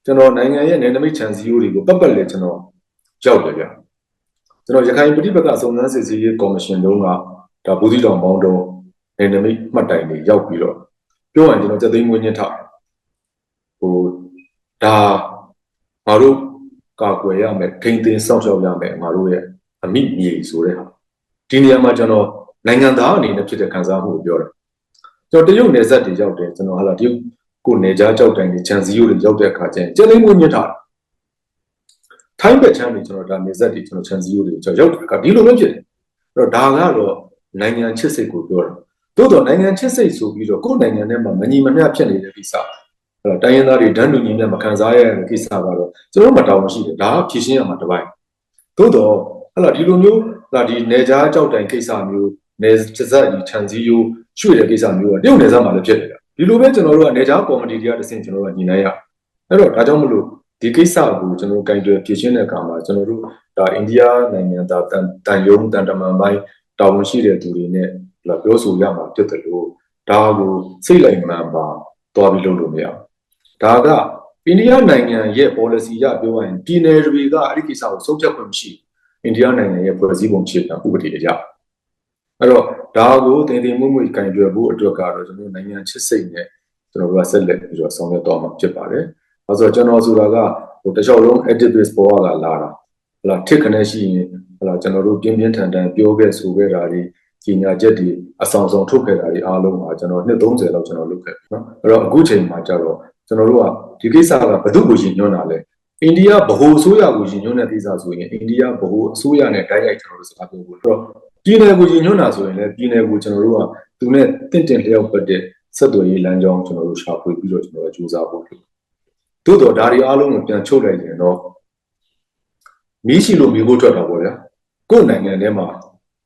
ကျွန်တော်နိုင်ငံရဲ့နယ်နိမိတ်ခြံစည်းရိုးတွေကိုပတ်ပတ်လေကျွန်တော်ရောက်တယ်ဗျကျွန်တော်ရခိုင်ပြည်ပကစုံစမ်းစစ်ဆေးရေးကော်မရှင်တုန်းကဒါဘူးစီတော်မောင်းတုံးနယ်နိမိတ်မှတ်တိုင်တွေရောက်ပြီးတော့ပြောရင်ကျွန်တော်စက်သိန်းငွေညှစ်ထားဟိုဒါငါတို့ကာကွယ်ရမယ်ထိန်းသိမ်းစောင့်ရှောက်ရမယ်ငါတို့ရဲ့အမိမြေဆိုတဲ့ဟာဒီနေရာမှာကျွန်တော်နိုင်ငံသားအနေနဲ့ဖြစ်တဲ့ခံစားမှုကိုပြောတာကျွန်တော်တရုတ်နယ်စပ်တွေရောက်တယ်ကျွန်တော်ဟာလာတရုတ် ကိုနေကြားကြောက်တိုင်တွေခြံစည်းရိုးတွေရောက်တဲ့အခါကျရင်ကျင်းသိမ်းမှုညှစ်ထားတယ်ထိုင်းဘက်ချမ်းတွေကျွန်တော်ဒါနေဆက်တွေကျွန်တော်ခြံစည်းရိုးတွေကျွန်တော်ရောက်တဲ့အခါဒီလိုမျိုးဖြစ်တယ်အဲ့တော့ဒါကတော့နိုင်ငံချစ်စိတ်ကိုပြောတာသို့တော့နိုင်ငံချစ်စိတ်ဆိုပြီးတော့ကိုယ်နိုင်ငံထဲမှာမညီမမျှဖြစ်နေတဲ့ကိစ္စအဲ့တော့တိုင်းရင်းသားတွေဒန်းတူညီမျှမခံစားရတဲ့ကိစ္စကတော့ကျွန်တော်မတောင်းရှိတယ်ဒါကဖြည့်ရှင်းရမှာတစ်ပိုင်းသို့တော့ဟလာဒီလိုမျိုးဒါဒီနေကြားကြောက်တိုင်ကိစ္စမျိုးနေစက်ကြီးခြံစည်းရိုးရွှေ့တဲ့ကိစ္စမျိုးကတရုတ်နယ်စပ်မှာလည်းဖြစ်တယ် ဒီလိုပဲကျွန်တော်တို့ကနေကြားကော်မတီတွေကတစ်ဆင့်ကျွန်တော်တို့ကညီနိုင်ရအဲ့တော့ဒါကြောင့်မလို့ဒီကိစ္စကိုကျွန်တော်ကင်တွယ်ဖြည့်ရှင်းတဲ့အခါမှာကျွန်တော်တို့ဒါအိန္ဒိယနိုင်ငံသားတန်တန်ယုံတန်တမန်ပိုင်းတာဝန်ရှိတဲ့သူတွေနဲ့ပြောဆိုရမှာဖြစ်တယ်လို့ဒါကိုစိတ်လိုက်မှန်ပါသွားပြီးလုပ်လို့မရဒါကအိန္ဒိယနိုင်ငံရဲ့ policy ရပြောရရင်ပြည်နယ်တွေကအဲ့ဒီကိစ္စကိုဆုံးဖြတ်ခွင့်မရှိအိန္ဒိယနိုင်ငံရဲ့ဖွဲ့စည်းပုံခြေခံဥပဒေအရအဲ့တော့ ဒါကိုတင်တင်မွေ့မွေ့ကင်တွယ်ဖို့အတွက်ကတော့ကျွန်တော်နိုင်ငံချစ်စိတ်နဲ့ကျွန်တော်တို့ကဆက်လက်ပြီးတော့ဆောင်ရွက်တော့မှာဖြစ်ပါတယ်။အဲဆိုကျွန်တော်ဆိုတာကဟိုတခြားလုံး edit base ပေါ်ကလာတာဟလာထစ်ခနဲ့ရှိရင်ဟလာကျွန်တော်တို့ပြင်းပြင်းထန်ထန်ပြောခဲ့ဆိုခဲ့တာတွေကြီးညာချက်တွေအဆောင်ဆောင်ထုတ်ခဲ့တာတွေအားလုံးကကျွန်တော်နှစ်30လောက်ကျွန်တော်လုပ်ခဲ့ပြီနော်အဲ့တော့အခုချိန်မှာကျတော့ကျွန်တော်တို့ကဒီကိစ္စကဘယ်သူ့ကိုယဉ်ညွှန်းတာလဲအိန္ဒိယဗဟိုအစိုးရကိုယဉ်ညွှန်းတဲ့ကိစ္စဆိုရင်အိန္ဒိယဗဟိုအစိုးရနဲ့တိုက်ရိုက်ကျွန်တော်တို့စကားပြောဖို့အဲ့တော့ ပြည်နယ်ကိုယဉ်ညွှန်းတာဆိုရင်လည်းပြည်နယ်ကိုကျွန်တော်တို့ကသူနဲ့တင့်တယ်လျောက်ပတ်တဲ့ဆက်သွယ်ရေးလမ်းကြောင်းကျွန်တော်တို့ရှာဖွေပြီးတော့ကျွန်တော်တို့ကြိုးစားဖို့လုပ်သို့တော့ဒါတွေအားလုံးကိုပြန်ချုပ်လိုက်ရင်တော့မီးရှိလို့မီးကိုထွက်တာပေါ့ဗျာကိုယ်နိုင်ငံထဲမှာ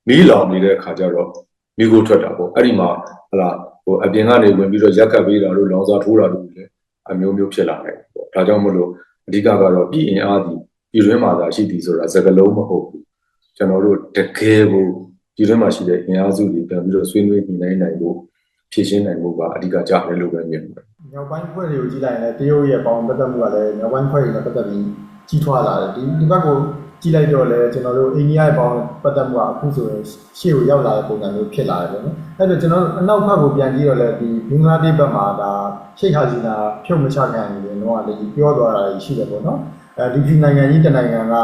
မီးလောင်နေတဲ့အခါကျတော့မီးကိုထွက်တာပေါ့အဲ့ဒီမှာဟလာဟိုအပြင်ကနေဝင်ပြီးတော့ရက်ကပ်ပေးတာတို့လောင်စာထိုးတာတို့လည်းအမျိုးမျိုးဖြစ်လာတယ်ပေါ့ဒါကြောင့်မလို့အဓိကကတော့ပြည်အင်အားဒီပြည်တွင်းမှာသာရှိသည်ဆိုတာစကလုံးမဟုတ်ဘူး ကျွန်တော်တို့တကယ်ကိုပြည်တွင်းမှာရှိတဲ့အင်အားစုတွေပြန်ပြီးတော့ဆွေးနွေးညှိနှိုင်းနိုင်ဖို့ဖြည့်ရှင်းနိုင်ဖို့ကအဓိကကြတယ်လို့ပဲမြင်ပါတယ်မြောက်ပိုင်းဖွဲ့တွေကိုကြည့်လိုက်ရင်လည်းတရုတ်ရဲ့ပေါင်းပတ်သက်မှုကလည်းမြောက်ပိုင်းဖွဲ့တွေနဲ့ပတ်သက်ပြီးကြီးထွားလာတယ်ဒီဒီဘက်ကိုကြည့်လိုက်တော့လည်းကျွန်တော်တို့အိန္ဒိယရဲ့ပေါင်းပတ်သက်မှုကအခုဆိုရင်ရှေ့ကိုရောက်လာတဲ့ပုံစံမျိုးဖြစ်လာတယ်ပေါ့နော်အဲ့တော့ကျွန်တော်တို့အနောက်ဘက်ကိုပြန်ကြည့်တော့လည်းဒီဘင်္ဂလားဒေ့ရှ်ဘက်မှာဒါရှိတ်ဟာစီနာဖြုတ်မချခံရင်တော့ဒီပြောသွားတာရှိတယ်ပေါ့နော်အဲဒီဒီနိုင်ငံကြီးတစ်နိုင်ငံက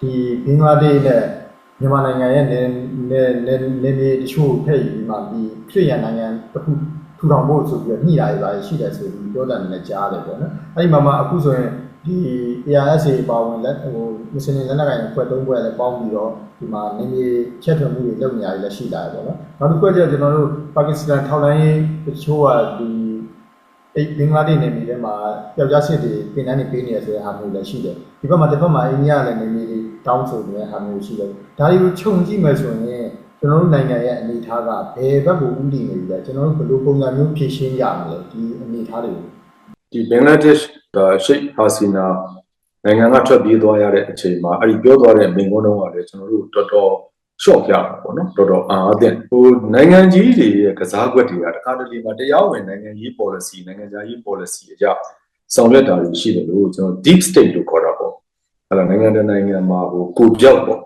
ဒီဘင်္ဂလားဒေ့ရှ်နဲ့ မြန်မာနိုင်ငံရဲ့နေနေနေနေနေတချို့ဖက်ယူပြီးမှဒီဖြစ်ရနိုင်ငံတစ်ခုထူထောင်ဖို့ဆိုပြီးညှိတာတွေပါရှိတယ်ဆိုပြီးပြောတယ်လည်းကြားတယ်ပေါ့နော်အဲ့ဒီမှာမှအခုဆိုရင်ဒီ ARSA ပါဝင်လက်ဟိုမစနေလက်နက်ကိုင်ဖွဲ့သုံးဖွဲ့လည်းပေါင်းပြီးတော့ဒီမှာနေနေချက်ထွင်မှုတွေလုပ်နေရတယ်လည်းရှိလာတယ်ပေါ့နော်နောက်တစ်ခုကကျတော့ကျွန်တော်တို့ပါကစ္စတန်ထောက်လိုင်းတချို့ကဒီအဲ့ဘင်္ဂလားဒေ့ရှ်နေပြည်ထဲမှာယောက်ျားစစ်တွေပြင်တန်းနေပေးနေရဆိုတဲ့ဟာမျိုးလည်းရှိတယ်ဒီဘက်မှာတစ်ဖက်မှာအိန္ဒိယလည်းနေနေတွေ တောင်းဆိုနေတဲ့ဟာမျိုးရှိတယ်ဒါတွေကိုခြုံကြည့်မယ်ဆိုရင်ကျွန်တော်တို့နိုင်ငံရဲ့အနေအထားကဘယ်ဘက်ကိုဥတည်နေပြီလဲကျွန်တော်တို့ဘယ်လိုပုံစံမျိုးဖြည့်ရှင်းရမလဲဒီအနေအထားတွေကိုဒီဘင်္ဂလားဒေ့ရှ်ဒါရှိတ်ဟာစီနာနိုင်ငံကထွက်ပြေးသွားရတဲ့အချိန်မှာအဲ့ဒီပြောသွားတဲ့မိန့်ခွန်းတုံးကလည်းကျွန်တော်တို့တော်တော်ရှော့ပြတာပေါ့နော်တော်တော်အာအသင့်ဟိုနိုင်ငံကြီးတွေရဲ့ကစားကွက်တွေကတခါတလေမှာတရားဝင်နိုင်ငံရေး policy နိုင်ငံခြားရေး policy အရဆောင်ရွက်တာတွေရှိတယ်လို့ကျွန်တော် deep state လို့ခေါ်တာပေါ့ အဲ့ဒါနိုင်ငံတစ်နိုင်ငံမှာဟိုကိုပြောက်ပေါ့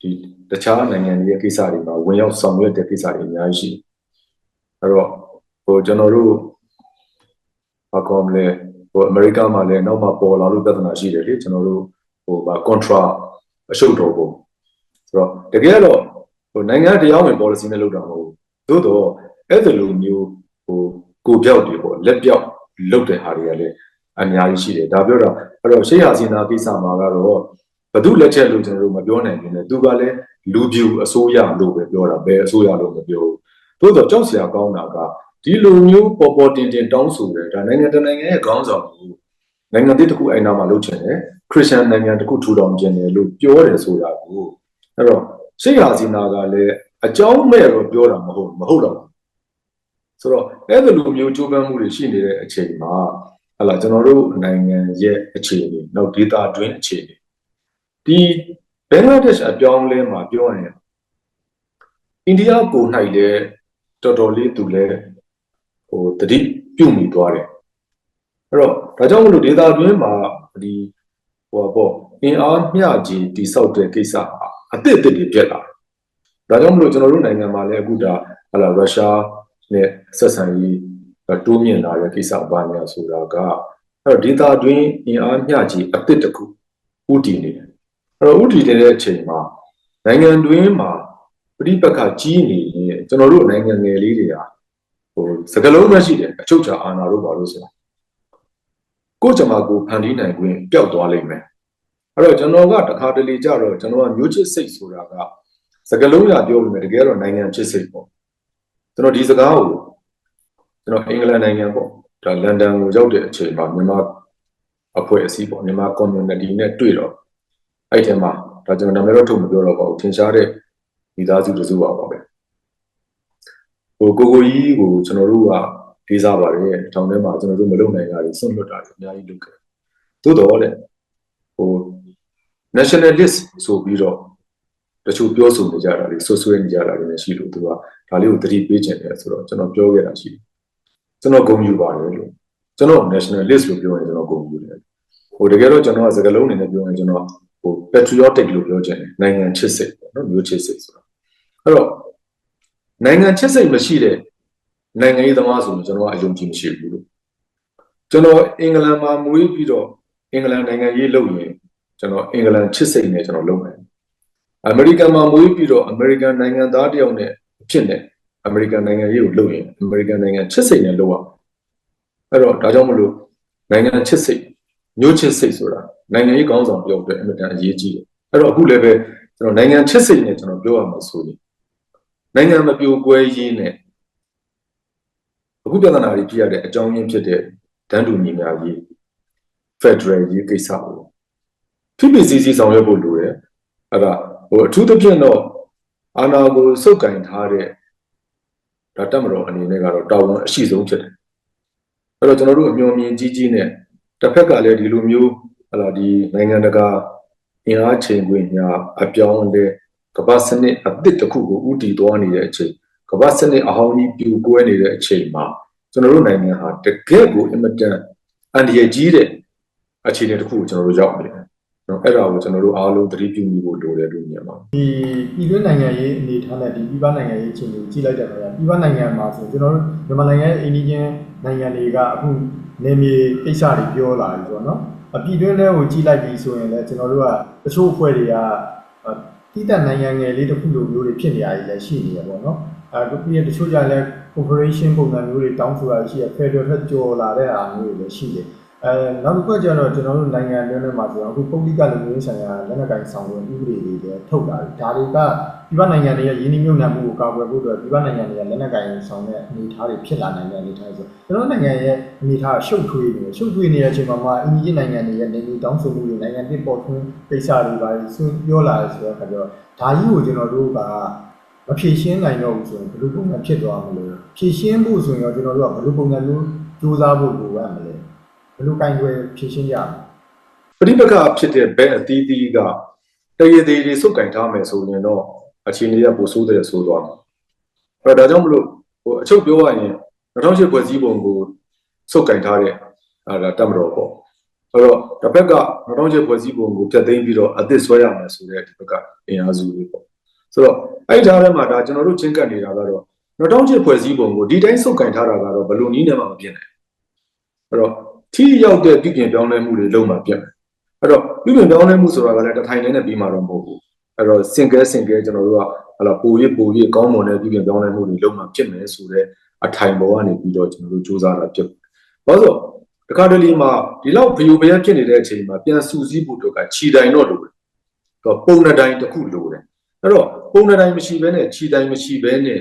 ဒီတခြားနိုင်ငံတွေရဲ့ကိစ္စတွေမှာဝင်ရောက်ဆောင်ရွက်တဲ့ကိစ္စတွေအများကြီးရှိတယ်အဲ့တော့ဟိုကျွန်တော်တို့ဘာကောမလဲဟိုအမေရိကမှာလည်းနောက်မှပေါ်လာလို့ပြဿနာရှိတယ်လေကျွန်တော်တို့ဟိုဗာ contra အရှုပ်တော်ပုံဆိုတော့တကယ်တော့ဟိုနိုင်ငံတရားဝင် policy နဲ့လုပ်တာမဟုတ်ဘူးသို့တော့အဲ့ဒီလိုမျိုးဟိုကိုပြောက်တွေပေါ့လက်ပြောက်လုပ်တဲ့ဟာတွေကလည်း အများကြီးရှိတယ်ဒါပြောတာအဲ့တော့ရှေ့ဟာစင်နာကိစ္စမှာကတော့ဘသူလက်ချက်လို့ကျွန်တော်တို့မပြောနိုင်ဘူးねသူကလည်းလူပြူအစိုးရလို့ပဲပြောတာဘယ်အစိုးရလို့မပြောဘူးသို့တော့ကြောက်စရာကောင်းတာကဒီလိုမျိုးပေါ်ပေါ်တင်တင်တောင်းဆိုတယ်ဒါနိုင်ငံတစ်နိုင်ငံရဲ့ခေါင်းဆောင်ကိုနိုင်ငံတစ်ခုအဲ့နာမှာလုပ်ချင်တယ်ခရစ်ယာန်နိုင်ငံတစ်ခုထူထောင်ခြင်းတယ်လို့ပြောတယ်ဆိုတာကိုအဲ့တော့ရှေ့ဟာစီနာကလည်းအကြောင်းမဲ့တော့ပြောတာမဟုတ်မဟုတ်တော့ဘူးဆိုတော့အဲ့ဒီလိုမျိုးကြိုးပမ်းမှုတွေရှိနေတဲ့အချိန်မှာ ဟလာကျွန်တော်တို့နိုင်ငံရဲ့အခြေအနေနောက်ဒေတာတွင်းအခြေအနေဒီဘင်္ဂလားဒေ့ရှ်အပြောင်းလဲမှာပြောရင်အိန္ဒိယကို၌လည်းတော်တော်လေးသူလည်းဟိုတတိပြုတ်မိသွားတယ်အဲ့တော့ဒါကြောင့်မလို့ဒေတာတွင်းမှာဒီဟိုပေါ့အင်အားမျှကြီးတိဆောက်တဲ့ကိစ္စဟာအသစ်အသစ်တွေပြက်လာတယ်ဒါကြောင့်မလို့ကျွန်တော်တို့နိုင်ငံမှာလည်းအခုဒါဟလာရုရှားနဲ့ဆက်ဆံရေး တိုးမြင့်လာတဲ့ကိစ္စဘာညာဆိုတာကအဲ့တော့ဒေတာတွင်းအင်အားမျှကြီးအသစ်တစ်ခုဥတည်နေတယ်အဲ့တော့ဥတည်နေတဲ့အချိန်မှာနိုင်ငံတွင်းမှာပြိပက္ခကြီးနေရင်ကျွန်တော်တို့နိုင်ငံငယ်လေးတွေဟာဟိုစကလုံးမရှိတယ်အချုပ်ချာအာဏာလို့ပါလို့ဆိုတာကိုကြမှာကိုဖန်တီးနိုင်ခွင့်ပျောက်သွားလိမ့်မယ်အဲ့တော့ကျွန်တော်ကတခါတလေကြတော့ကျွန်တော်ကမျိုးချစ်စိတ်ဆိုတာကစကလုံးရပြောလို့မယ်တကယ်တော့နိုင်ငံချစ်စိတ်ပေါ့ကျွန်တော်ဒီစကားကို ကျွန်တော်အင်္ဂလန်နိုင်ငံပေါ့ဒါလန်ဒန်ကိုရောက်တဲ့အချိန်မှာမြန်မာအဖွဲ့အစည်းပေါ့မြန်မာ community နဲ့တွေ့တော့အဲ့ထဲမှာဒါကျွန်တော်နာမည်တော့ထုတ်မပြောတော့ပါဘူးထင်ရှားတဲ့မိသားစုတစုပါပါပဲဟိုကိုကိုကြီးကိုကျွန်တော်တို့ကလေးစားပါတယ်ထောင်ထဲမှာကျွန်တော်တို့မလုပ်နိုင်တာတွေဆွန့်လွတ်တာတွေအများကြီးလုပ်ခဲ့သို့တော့တဲ့ဟို nationalist ဆိုပြီးတော့တချို့ပြောဆိုနေကြတာတွေဆွဆွဲနေကြတာတွေလည်းရှိလို့သူကဒါလေးကိုသတိပေးခြင်းတယ်ဆိုတော့ကျွန်တော်ပြောခဲ့တာရှိတယ် ကျွန်တော်ဂုဏ်ယူပါတယ်လို့ကျွန်တော် nationalist လို့ပြောရင်ကျွန်တော်ဂုဏ်ယူတယ်ဟိုတကယ်တော့ကျွန်တော်ကစကားလုံးအနေနဲ့ပြောရင်ကျွန်တော်ဟို patriotic လို့ပြောခြင်းတယ်နိုင်ငံချစ်စိတ်ပေါ့နော်မျိုးချစ်စိတ်ဆိုတော့အဲ့တော့နိုင်ငံချစ်စိတ်မရှိတဲ့နိုင်ငံရေးသမားဆိုရင်ကျွန်တော်ကအယုံကြည်မရှိဘူးလို့ကျွန်တော်အင်္ဂလန်မှာမွေးပြီးတော့အင်္ဂလန်နိုင်ငံရေးလုပ်ရင်ကျွန်တော်အင်္ဂလန်ချစ်စိတ်နဲ့ကျွန်တော်လုပ်မယ်အမေရိကန်မှာမွေးပြီးတော့အမေရိကန်နိုင်ငံသားတယောက်နဲ့အဖြစ်နဲ့ အမေရိကန်နိုင်ငံရေးကိုလုပ်ရင်အမေရိကန်နိုင်ငံချစ်စိတ်နဲ့လုပ်ရအောင်အဲ့တော့ဒါကြောင့်မလို့နိုင်ငံချစ်စိတ်မျိုးချစ်စိတ်ဆိုတာနိုင်ငံရေးကောင်းဆောင်ပြောအတွက်အင်မတန်အရေးကြီးတယ်အဲ့တော့အခုလည်းပဲကျွန်တော်နိုင်ငံချစ်စိတ်နဲ့ကျွန်တော်ပြောရမှာဆိုရင်နိုင်ငံမပြိုကွဲရေးနဲ့အခုပြဿနာတွေဖြစ်ရတဲ့အကြောင်းရင်းဖြစ်တဲ့တန်းတူညီမျှရေး Federal ရေးကိစ္စကိုဖိပိစီစီဆောင်ရွက်ဖို့လိုတယ်အဲ့ဒါဟိုအထူးသဖြင့်တော့အာဏာကိုစုပ်ကင်ထားတဲ့ ဒါတက်မတော်အနေနဲ့ကတော့တာဝန်အရှိဆုံးဖြစ်တယ်အဲ့တော့ကျွန်တော်တို့အမျှော်မြင်ကြီးကြီးနဲ့တစ်ဖက်ကလည်းဒီလိုမျိုးဟလာဒီနိုင်ငံတကာအင်အားချိန်ခွင့်ညာအပြောင်းလဲကမ္ဘာစနစ်အသစ်တစ်ခုကိုဥတည်သွားနေတဲ့အချိန်ကမ္ဘာစနစ်အဟောင်းကြီးပြိုကွဲနေတဲ့အချိန်မှာကျွန်တော်တို့နိုင်ငံဟာတကယ့်ကိုအင်မတန်အန္တရာယ်ကြီးတဲ့အခြေအနေတစ်ခုကိုကျွန်တော်တို့ရောက်နေတယ် နော်အဲ့ဒါကိုကျွန်တော်တို့အားလုံးသတိပြုမိဖို့လိုတယ်လို့မြင်ပါတယ်ဒီပြည်တွင်းနိုင်ငံရေးအနေထားနဲ့ဒီပြည်ပနိုင်ငံရေးအခြေအနေကိုကြည့်လိုက်တဲ့အခါကျပြည်ပနိုင်ငံမှာဆိုကျွန်တော်တို့မြန်မာနိုင်ငံရဲ့အိန္ဒိယနိုင်ငံတွေကအခုနေမြေကိစ္စတွေပြောလာပြီဆိုတော့နော်အပြည်တွင်းထဲကိုကြည့်လိုက်ပြီဆိုရင်လည်းကျွန်တော်တို့ကတချို့အဖွဲ့တွေကတိတက်နိုင်ငံငယ်လေးတစ်ခုလိုမျိုးတွေဖြစ်နေရတယ်လည်းရှိနေရပေါ့နော်အဲပြီးရင်တချို့ကြလည်း corporation ပုံစံမျိုးတွေတောင်းဆိုတာရှိရ federal ထက်ကျော်လာတဲ့အားမျိုးတွေလည်းရှိတယ် အဲနောက်တစ်ခုကကျတော့ကျွန်တော်တို့နိုင်ငံတွင်းထဲမှာဆိုတော့အခုပုဂ္ဂလိကလူမျိုးဆိုင်ရာလက်နက်ကိုင်ဆောင်ရွက်ဥပဒေတွေလည်းထုတ်လာတယ်ဒါတွေကပြည်ပနိုင်ငံတွေရဲ့ရင်းနှီးမြှုပ်နှံမှုကိုကာကွယ်ဖို့အတွက်ပြည်ပနိုင်ငံတွေကလက်နက်ကိုင်ဆောင်တဲ့အနေအထားတွေဖြစ်လာနိုင်တဲ့အနေအထားဆိုကျွန်တော်နိုင်ငံရဲ့အနေအထားရှုပ်ထွေးနေတယ်ရှုပ်ထွေးနေတဲ့အချိန်မှာမှအင်ဂျင်နိုင်ငံတွေရဲ့နေနေတောင်းဆိုမှုတွေနိုင်ငံတစ်ပေါ်ထွန်းကိစ္စတွေပါဆွေးပြောလာတယ်ဆိုတော့အခါကျတော့ဒါကြီးကိုကျွန်တော်တို့ကမဖြည့်ရှင်းနိုင်တော့ဘူးဆိုရင်ဘယ်လိုပုံစံဖြစ်သွားမလဲဖြည့်ရှင်းဖို့ဆိုရင်တော့ကျွန်တော်တို့ကဘယ်လိုပုံစံမျိုးစူးစမ်းဖို့လိုရမလဲ ဘယ်လိုကင်တွယ်ဖြည့်ရှင်းကြမလဲပဋိပက္ခဖြစ်တဲ့ဘက်အသီးသီးကတရည်သေးတွေစုပ်ကင်ထားမယ်ဆိုရင်တော့အခြေအနေကပိုဆိုးတယ်ဆိုသွားမှာအဲဒါကြောင့်မလို့ဟိုအချုပ်ပြောရရင်2008ဖွဲ့စည်းပုံကိုစုပ်ကင်ထားတဲ့အဲဒါတတ်မတော်ပေါ့အဲ့တော့တစ်ဖက်က2008ဖွဲ့စည်းပုံကိုဖျက်သိမ်းပြီးတော့အသစ်ဆွဲရမယ်ဆိုတဲ့ဒီဘက်ကအင်အားစုတွေပေါ့ဆိုတော့အဲ့ဒီထားထဲမှာဒါကျွန်တော်တို့ချင်းကပ်နေတာကတော့2008ဖွဲ့စည်းပုံကိုဒီတိုင်းစုပ်ကင်ထားတာကတော့ဘယ်လိုနည်းနဲ့မှမဖြစ်နိုင်အဲ့တော့ ထိရောက်တဲ့ပြည်ပြင်ပြောင်းလဲမှုတွေလုံးမှာပြတ်မယ်အဲ့တော့ပြည်ပြင်ပြောင်းလဲမှုဆိုတာကလည်းတစ်ထိုင်နဲ့ပြီးမှာတော့မဟုတ်ဘူးအဲ့တော့စင်ကဲစင်ကဲကျွန်တော်တို့ကဟလာပိုရပိုရကောင်းမွန်တဲ့ပြည်ပြင်ပြောင်းလဲမှုတွေလုံးမှာဖြစ်မယ်ဆိုတော့အထိုင်ပေါ်ကနေပြီးတော့ကျွန်တော်တို့စူးစမ်းတာဖြစ်ဘာလို့တခါတလေမှာဒီလောက်ဘီယိုဘယက်ဖြစ်နေတဲ့အချိန်မှာပြန်စူးစီးဖို့တော့ကခြီတိုင်တော့လိုတယ်တော့ပုံနှတိုင်းတစ်ခုလိုတယ်အဲ့တော့ပုံနှတိုင်းမရှိဘဲနဲ့ခြီတိုင်မရှိဘဲနဲ့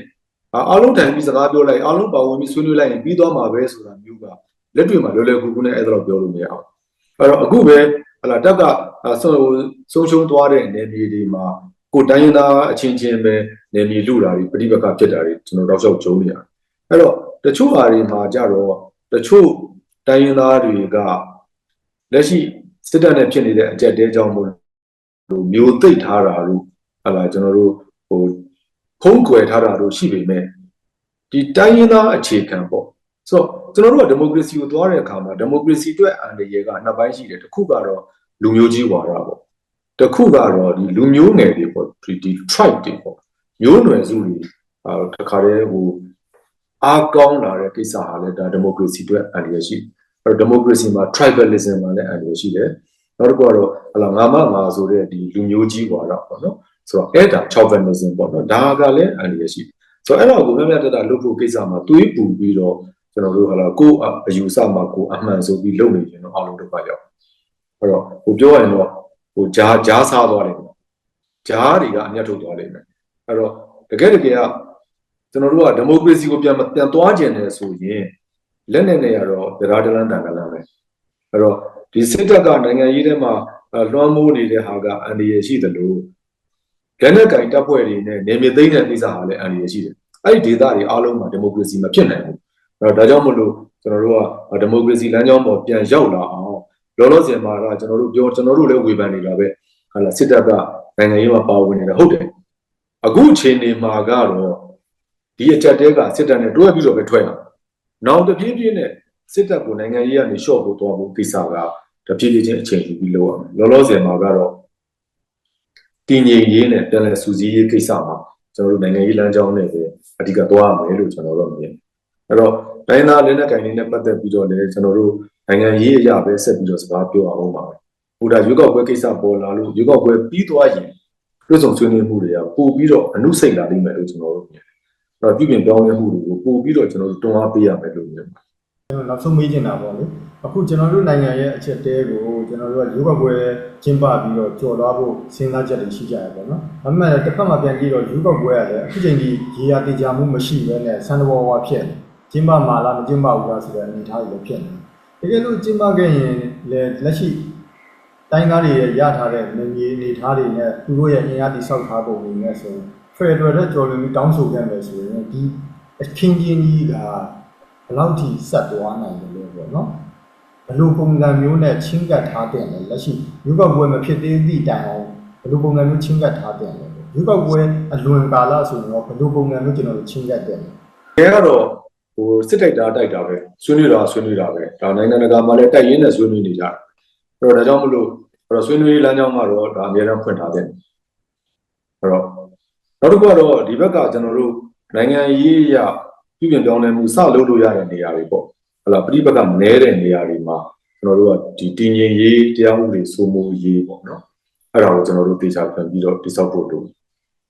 အားလုံးတိုင်ပြီးစကားပြောလိုက်အားလုံးပါဝင်ပြီးဆွေးနွေးလိုက်ရင်ပြီးသွားမှာပဲဆိုတာမျိုးက လက်တွေ့မှာလွယ်လွယ်ကူကူနဲ့အဲ့ဒါတော့ပြောလို့မရအောင်အဲ့တော့အခုပဲဟလာတက်ကဆုံးဆုံးရှုံးသွားတဲ့နေပြည်တော်မှာကိုတိုင်းရင်းသားအချင်းချင်းပဲနေပြည်လူတာတွေပြိပက္ခဖြစ်တာတွေကျွန်တော်တော့ရှောက်ကြုံနေရတယ်အဲ့တော့တချို့ဟာတွေမှာကြတော့တချို့တိုင်းရင်းသားတွေကလက်ရှိစစ်တပ်နဲ့ဖြစ်နေတဲ့အကြက်တဲကြောင့်မို့လို့မျိုးသိပ်ထားတာလို့ဟလာကျွန်တော်တို့ဟိုဖုံးကွယ်ထားတာတို့ရှိပေမဲ့ဒီတိုင်းရင်းသားအခြေခံပေါ့ ဆိုတော့ကျွန်တော်တို့ကဒီမိုကရေစီကိုသွားတဲ့အခါမှာဒီမိုကရေစီအတွက်အန်တရယ်ကနှစ်ပိုင်းရှိတယ်တစ်ခုကတော့လူမျိုးကြီးဝါဒပေါ့တစ်ခုကတော့ဒီလူမျိုးငယ်တွေပေါ့ဒီ tribe တွေပေါ့မျိုးနွယ်စုတွေအာတခါတည်းဟိုအားကောင်းလာတဲ့ကိစ္စဟာလည်းဒါဒီမိုကရေစီအတွက်အန်တရယ်ရှိအဲ့တော့ဒီမိုကရေစီမှာ tribalism မှာလည်းအန်တရယ်ရှိတယ်နောက်တစ်ခုကတော့ဟလာငါမငါဆိုတဲ့ဒီလူမျိုးကြီးဝါဒပေါ့နော်ဆိုတော့အဲ့ဒါ chauvinism ပေါ့နော်ဒါကလည်းအန်တရယ်ရှိဆိုတော့အဲ့တော့ကိုမြတ်မြတ်တတလုပ်ဖို့ကိစ္စမှာတွေးပူပြီးတော့ ကျွန်တော်တို့ဟာလာကိုအယူဆမှာကိုအမှန်ဆိုပြီးလုပ်နေရင်တော့အောင်လို့ဒုက္ခရောက်အဲ့တော့ဟိုပြောရရင်တော့ဟိုဂျားဂျားစားသွားတယ်ဂျားတွေကအမျက်ထုတ်သွားလိမ့်မယ်အဲ့တော့တကယ်တကယ်ကကျွန်တော်တို့ကဒီမိုကရေစီကိုပြန်ပြန်သွားကျင်တယ်ဆိုရင်လက်နဲ့နဲ့ရတော့ဗရာဒလန်တန်ကလန်ပဲအဲ့တော့ဒီစစ်တပ်ကနိုင်ငံရေးထဲမှာလွှမ်းမိုးနေတဲ့ဟာကအန္တရာယ်ရှိတယ်လို့လက်နက်ကင်တပ်ဖွဲ့တွေနဲ့နေမြေသိမ်းတဲ့ကိစ္စဟာလည်းအန္တရာယ်ရှိတယ်အဲ့ဒီဒေသတွေအားလုံးမှာဒီမိုကရေစီမဖြစ်နိုင်ဘူးအဲ့ တော့ဒါကြောင့်မလို့ကျွန်တော်တို့ကဒီမိုကရေစီလမ်းကြောင်းပေါ်ပြန်ရောက်လာအောင်လောလောဆယ်မှာကကျွန်တော်တို့ပြောကျွန်တော်တို့လည်းဝေဖန်နေတာပဲဟာလာစစ်တပ်ကနိုင်ငံရေးမှာပါဝင်နေတာဟုတ်တယ်အခုအချိန်ဒီမှာကတော့ဒီအချက်တဲကစစ်တပ်နဲ့တွဲပြီးတော့ပဲထွက်ရအောင်နောက်တပြေးပြေးနဲ့စစ်တပ်ကိုနိုင်ငံရေးကနေရှော့ဖို့တော့ဖို့ကိစ္စကတပြေးပြေးချင်းအချိန်ယူပြီးလုပ်ရမယ်လောလောဆယ်မှာကတော့တည်ငြိမ်ရေးနဲ့ပြန်လည်စူးစီးရေးကိစ္စမှာကျွန်တော်တို့နိုင်ငံရေးလမ်းကြောင်းနဲ့ပဲအဓိကသွားရမယ်လို့ကျွန်တော်တို့မြင် အဲ့တော့တိုင်းသားလက်နက်ကင်တွေနဲ့ပတ်သက်ပြီးတော့လည်းကျွန်တော်တို့နိုင်ငံရေးအရာပဲဆက်ပြီးတော့စကားပြောအောင်ပါပဲ။ဟိုဒါရွေးကောက်ပွဲကိစ္စပေါ်လာလို့ရွေးကောက်ပွဲပြီးသွားရင်တွေ့ဆုံဆွေးနွေးမှုတွေကပို့ပြီးတော့အနုစိတ်လာလိမ့်မယ်လို့ကျွန်တော်တို့မြင်တယ်။အဲ့တော့ပြည်ပြင်ပြောင်းလဲမှုတွေကိုပို့ပြီးတော့ကျွန်တော်တို့တွန်းအားပေးရမယ်လို့မြင်ပါတယ်ကျွန်တော်နောက်ဆုံးမေးချင်တာပေါ့လေအခုကျွန်တော်တို့နိုင်ငံရဲ့အချက်တဲကိုကျွန်တော်တို့ကရုပ်ောက်ပွဲကျင်းပပြီးတော့ကြော်သွားဖို့စဉ်းစားချက်တွေရှိကြရပေါ့နော်ဒါပေမဲ့တစ်ဖက်မှာပြန်ကြည့်တော့ရုပ်ောက်ပွဲကလည်းအခုချိန်ကြီးရေရာတေချာမှုမရှိဘဲနဲ့ဆန်တဘောဝါဖြစ်နေ ကျင်းပမှာလားမကျင်းပဘူးလားဆိုတဲ့အနေအထားတွေလည်းဖြစ်နေတကယ်လို့ကျင်းပခဲ့ရင်လည်းလက်ရှိတိုင်းသားတွေရဲ့ရထားတဲ့နေမြေအနေအထားတွေနဲ့သူတို့ရဲ့အင်အားတိဆောက်ထားပုံတွေနဲ့ဆိုရင်ဖယ်ဒရယ်နဲ့ကြော်လွန်ပြီးတောင်းဆိုခဲ့မယ်ဆိုရင်ဒီအခင်းချင်းကြီးကဘယ်လောက်ထိဆက်သွားနိုင်တယ်လို့ပေါ့နော်ဘယ်လိုပုံစံမျိုးနဲ့ချင်းကပ်ထားတဲ့လဲလက်ရှိရုပ်ောက်ပွဲမဖြစ်သေးသည့်တိုင်အောင်ဘယ်လိုပုံစံမျိုးချင်းကပ်ထားတဲ့လဲရုပ်ောက်ပွဲအလွန်ကာလဆိုရင်တော့ဘယ်လိုပုံစံမျိုးကျွန်တော်တို့ချင်းကပ်တဲ့လဲ။အဲကတော့ ဟိုစစ်တိုက်တာတိုက်တာပဲဆွေးနွေးတာဆွေးနွေးတာပဲဒါနိုင်ငံတကာမှာလည်းတိုက်ရင်းနဲ့ဆွေးနွေးနေကြတယ်။အဲ့တော့ဒါကြောင့်မလို့အဲ့တော့ဆွေးနွေးလမ်းကြောင်းကတော့ဒါအများအားဖွင့်ထားတဲ့။အဲ့တော့နောက်တစ်ခုကတော့ဒီဘက်ကကျွန်တော်တို့နိုင်ငံရေးအရပြည်ပြင်ပြောင်းလဲမှုစလုပ်လို့ရတဲ့နေရာတွေပေါ့။ဟလာပြိပကမနဲတဲ့နေရာတွေမှာကျွန်တော်တို့ကဒီတည်ငြိမ်ရေးတရားဥပဒေစိုးမိုးရေးပေါ့နော်။အဲ့ဒါကိုကျွန်တော်တို့တေချာပြန်ပြီးတော့တိစောက်ဖို့လုပ်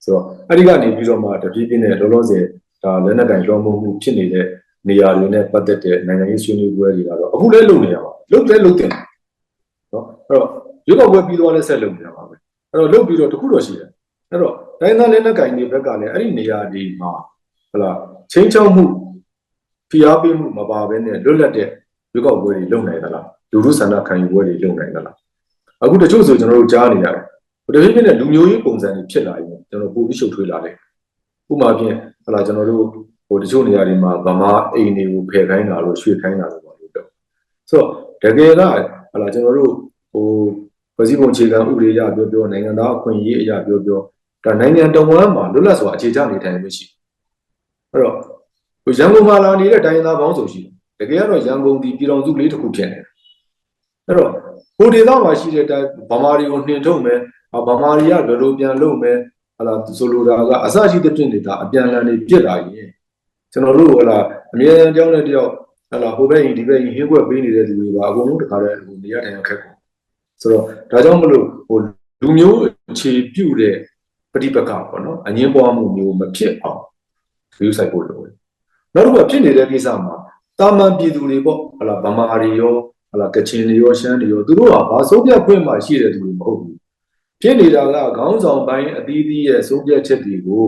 ဆိုတော့အဲ့ဒီကနေပြီးတော့မှတပြည့်ပြည့်နဲ့လောလောဆယ် ဒါလက်နက်ကင်လွှမ်းမိုးမှုဖြစ်နေတဲ့နေရာတွေနဲ့ပတ်သက်တဲ့နိုင်ငံရေးဆွေးနွေးပွဲတွေကတော့အခုလည်းလုပ်နေရပါလုပ်လည်းလုပ်တယ်နော်အဲ့တော့ရွေးကောက်ပွဲပြီးသွားလဲဆက်လုပ်နေရပါပဲအဲ့တော့လုပ်ပြီးတော့တခုတော့ရှိတယ်အဲ့တော့တိုင်းသားလက်နက်ကင်တွေဘက်ကလည်းအဲ့ဒီနေရာဒီမှာဟလာချင်းချောက်မှုဖိအားပေးမှုမပါဘဲနဲ့လွတ်လပ်တဲ့ရွေးကောက်ပွဲတွေလုပ်နိုင်သလားလူမှုဆန္ဒခံယူပွဲတွေလုပ်နိုင်သလားအခုတချို့ဆိုကျွန်တော်တို့ကြားနေရတယ်တဖြည်းဖြည်းနဲ့လူမျိုးရေးပုံစံတွေဖြစ်လာရင်ကျွန်တော်ပိုပြီးရှုပ်ထွေးလာတယ် ဥပမာဖြင့်ဟလာကျွန်တော်တို့ဟိုတချို့နေရာတွေမှာဗမာအိမ်တွေကိုဖယ်ခိုင်းတာလို့ရွှေ့ခိုင်းတာလို့ပါလို့တော့ဆိုတော့တကယ်ကဟလာကျွန်တော်တို့ဟိုပြည်စည်းပုံအခြေခံဥပဒေအရပြောပြောနိုင်ငံသားအခွင့်အရေးအရပြောပြောဒါနိုင်ငံတော်ဝန်မှာလွတ်လပ်စွာအခြေချနေထိုင်မှုရှိအဲ့တော့ဟိုရန်ကုန်မှာလာနေတဲ့တိုင်းသားပေါင်းစုံရှိတယ်တကယ်ကတော့ရန်ကုန်ဒီပြည်တော်စုလေးတစ်ခုဖြစ်နေတယ်အဲ့တော့ဟိုဒေသမှာရှိတဲ့တိုင်းဗမာတွေကိုနှင်ထုတ်မယ်ဗမာတွေကဘယ်လိုပြန်လုပ်မယ် ဟလာဆိုလိုတာကအစရှိတဲ့ပြင်နေတာအပြန်အလှန်နေပြစ်လာရင်ကျွန်တော်တို့ဟလာအမြဲတမ်းကြောင်းတဲ့တယောက်ဟလာဟိုဘက်ရင်ဒီဘက်ရင်ဟင်းကွက်ပေးနေတဲ့လူတွေပါအကုန်လုံးတခါတည်းဟိုနေရာထိုင်ရခက်ကုန်ဆိုတော့ဒါကြောင့်မလို့ဟိုလူမျိုးအခြေပြုတဲ့ပฏิပက္ခပေါ့နော်အငင်းပွားမှုမျိုးမဖြစ်အောင်ယူဆိုင်ဖို့လိုတယ်နောက်တစ်ခုကဖြစ်နေတဲ့ကိစ္စမှာတာမန်ပြည်သူတွေပေါ့ဟလာဗမာတွေရောဟလာကချင်တွေရောရှမ်းတွေရောသူတို့ကဘာစိုးပြခွင့်မှရှိတဲ့သူတွေမဟုတ်ဘူး ဖြစ်နေတာကခေါင်းဆောင်ပိုင်းအသီးသီးရဲ့စိုးပြချက်တွေကို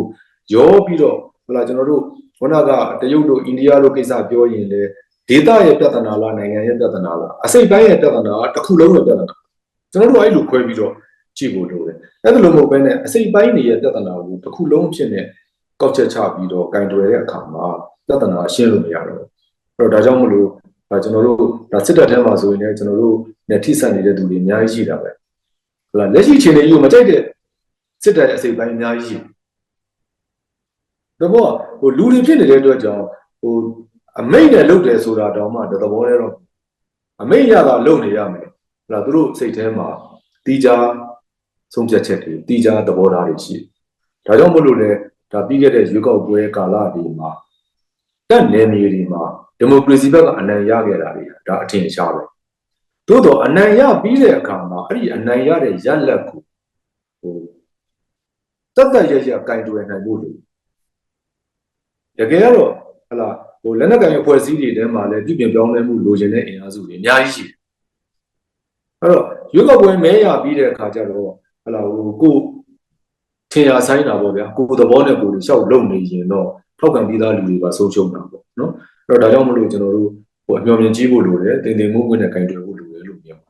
ရောပြီးတော့ဟလာကျွန်တော်တို့ခုနကတရုတ်တို့အိန္ဒိယတို့ကိစ္စပြောရင်လေဒေသရဲ့ပြဿနာလားနိုင်ငံရဲ့ပြဿနာလားအစိတ်ပိုင်းရဲ့ပြဿနာကတစ်ခုလုံးရဲ့ပြဿနာကျွန်တော်တို့အဲ့လိုခွဲပြီးတော့ကြည့်ဖို့လိုတယ်အဲ့ဒါလိုမဟုတ်ဘဲနဲ့အစိတ်ပိုင်းတွေရဲ့ပြဿနာကိုတစ်ခုလုံးဖြစ်နေကောက်ချက်ချပြီးတော့ကင်တွယ်တဲ့အခါမှာပြဿနာရှင်းလို့မရတော့ဘူးအဲ့တော့ဒါကြောင့်မလို့ဒါကျွန်တော်တို့ဒါစစ်တပ်ထဲမှာဆိုရင်လည်းကျွန်တော်တို့နဲ့ထိစပ်နေတဲ့သူတွေအများကြီးရှိတာပဲ ဟုတ်လားလက်ရှိအခြေအနေကြီးကိုမကြိုက်တဲ့စစ်တပ်ရဲ့အစိတ်ပိုင်းအများကြီးရှိတယ်တော့ဟိုလူတွေဖြစ်နေတဲ့အတွက်ကြောင့်ဟိုအမိတ်နဲ့လုပ်တယ်ဆိုတာတောင်မှသဘောတည်းတော့အမိတ်ရတာလုပ်နေရမယ်ဟုတ်လားသူတို့စိတ်ထဲမှာတီးကြဆုံးဖြတ်ချက်တွေတီးကြသဘောထားတွေရှိတယ်ဒါကြောင့်မလို့လေဒါပြီးခဲ့တဲ့ရွေးကောက်ပွဲကာလဒီမှာတက်နယ်မြေတွေမှာဒီမိုကရေစီဘက်ကအနိုင်ရခဲ့တာတွေဒါအထင်ရှားပဲ သို့တော့အနိုင်ရပြီးတဲ့အခါမှာအဲ့ဒီအနိုင်ရတဲ့ရလက်ကိုဟိုတက်တက်ရရကင်တွယ်နိုင်ဖို့လိုတကယ်ကတော့ဟလာဟိုလက်နက်ကင်အဖွဲ့အစည်းတွေထဲမှာလည်းပြည်ပြင်ပြောင်းလဲမှုလိုချင်တဲ့အင်အားစုတွေအများကြီးရှိတယ်အဲ့တော့ရွေးကောက်ပွဲမဲရပြီးတဲ့အခါကျတော့ဟလာဟိုကိုထင်ရဆိုင်တာပေါ့ဗျာကိုယ်သဘောနဲ့ကိုယ်ရှောက်လုံနေရင်တော့ထောက်ခံပြီးသားလူတွေပါဆုံးရှုံးတာပေါ့နော်အဲ့တော့ဒါကြောင့်မလို့ကျွန်တော်တို့ ဟိုအမျှော်မြင်ကြီးဖို့လိုတယ်တင်တင်မှုဝင်တဲ့ဂိုင်တွေဖို့လိုတယ်လို့မြင်ပါ